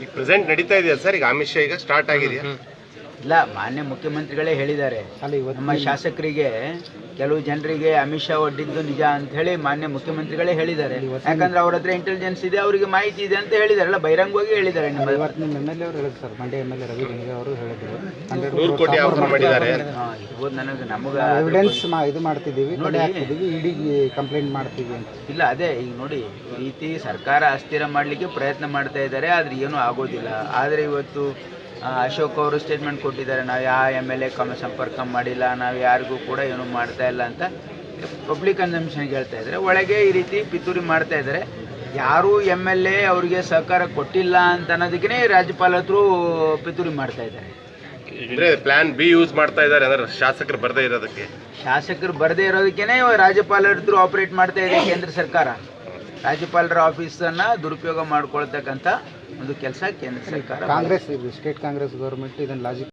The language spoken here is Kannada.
ಈಗ ಪ್ರೆಸೆಂಟ್ ನಡೀತಾ ಇದೆಯಾ ಸರ್? ಈಗ ಆಮಿಷ ಈಗ ಸ್ಟಾರ್ಟ್ ಆಗಿದೆಯಾ? ಇಲ್ಲ ಮಾನ್ಯ ಮುಖ್ಯಮಂತ್ರಿಗಳೇ ಹೇಳಿದ್ದಾರೆ. ನಮ್ಮ ಶಾಸಕರಿಗೆ ಕೆಲವು ಜನರಿಗೆ ಅಮಿತ್ ಶಾ ಒಡ್ಡಿದ್ದು ನಿಜ ಅಂತ ಹೇಳಿ ಮಾನ್ಯ ಮುಖ್ಯಮಂತ್ರಿಗಳೇ ಹೇಳಿದ್ದಾರೆ. ಯಾಕಂದ್ರೆ ಅವ್ರ ಹತ್ರ ಇಂಟೆಲಿಜೆನ್ಸ್ ಇದೆ ಅವರಿಗೆ ಮಾಹಿತಿ ಇದೆ ಅಂತ ಹೇಳಿದಾರಲ್ಲ ಬಹಿರಂಗವಾಗಿ ಹೇಳಿದ್ದಾರೆ ನಿಮ್ಮ ಇವತ್ತು ನಿಮ್ಮ ಎಂ ಎಲ್ ಎ ಅವರು ಹೇಳಿದ್ರು ಸರ್ ಮಂಡ್ಯ ಎಂ ರವಿ ಗಂಗೆ ಅವರು ಹೇಳಿದ್ರು. ಹಂಡ್ರೆಡ್ ಕೋಟಿ ಆಫರ್ ಮಾಡಿದ್ದಾರೆ. ಹಾ, ಇರ್ಬೋದು ನನಗೆ ನಮಗೆ ಎವಿಡೆನ್ಸ್ ಇದು ಮಾಡ್ತಿದ್ದೀವಿ ನೋಡಿ. ನೋಡಿ ಇಡಿಗೆ ಕಂಪ್ಲೇಂಟ್ ಮಾಡ್ತೀವಿ ಅಂತ. ಇಲ್ಲ ಅದೇ ಈಗ ನೋಡಿ ಈ ರೀತಿ ಸರ್ಕಾರ ಅಸ್ಥಿರ ಮಾಡ್ಲಿಕ್ಕೆ ಪ್ರಯತ್ನ ಮಾಡ್ತಾ ಇದ್ದಾರೆ ಆದ್ರೆ ಏನೂ ಆಗೋದಿಲ್ಲ. ಆದ್ರೆ ಇವತ್ತು ಅಶೋಕ್ ಅವರು ಸ್ಟೇಟ್ಮೆಂಟ್ ಕೊಟ್ಟಿದ್ದಾರೆ ನಾವು ಯಾವ ಎಂ ಎಲ್ ಎ ಕಮ ಸಂಪರ್ಕ ಮಾಡಿಲ್ಲ ನಾವು ಯಾರಿಗೂ ಕೂಡ ಏನು ಮಾಡ್ತಾ ಇಲ್ಲ ಅಂತ ಪಬ್ಲಿಕ್ ಕನ್ಸಂಪ್ಷನ್ಗೆ ಹೇಳ್ತಾ ಇದ್ದಾರೆ. ಒಳಗೆ ಈ ರೀತಿ ಪಿತೂರಿ ಮಾಡ್ತಾ ಇದ್ದಾರೆ. ಯಾರೂ ಎಂ ಎಲ್ ಎ ಅವರಿಗೆ ಸಹಕಾರ ಕೊಟ್ಟಿಲ್ಲ ಅಂತ ಅನ್ನೋದಕ್ಕೆ ರಾಜ್ಯಪಾಲ ಹತ್ರ ಪಿತೂರಿ ಮಾಡ್ತಾ ಇದ್ದಾರೆ. ಅಂದ್ರೆ ಪ್ಲಾನ್ ಬಿ ಯೂಸ್ ಮಾಡ್ತಾ ಇದ್ದಾರೆ ಅಂದ್ರೆ ಶಾಸಕರು ಬರದೇ ಇರೋದಕ್ಕೆ. ಶಾಸಕರು ಬರದೇ ಇರೋದಕ್ಕೇನೆ ರಾಜ್ಯಪಾಲರ ಹತ್ರ ಆಪರೇಟ್ ಮಾಡ್ತಾ ಇದೆ ಕೇಂದ್ರ ಸರ್ಕಾರ. ರಾಜ್ಯಪಾಲರ ಆಫೀಸನ್ನು ದುರುಪಯೋಗ ಮಾಡ್ಕೊಳ್ತಕ್ಕಂಥ ಒಂದು ಕೆಲಸ ಕೇಂದ್ರ ಸರ್ಕಾರ ಕಾಂಗ್ರೆಸ್ ಇದು ಸ್ಟೇಟ್ ಕಾಂಗ್ರೆಸ್ ಗೌರ್ಮೆಂಟ್ ಇದನ್ನ ಲಾಜಿಕ್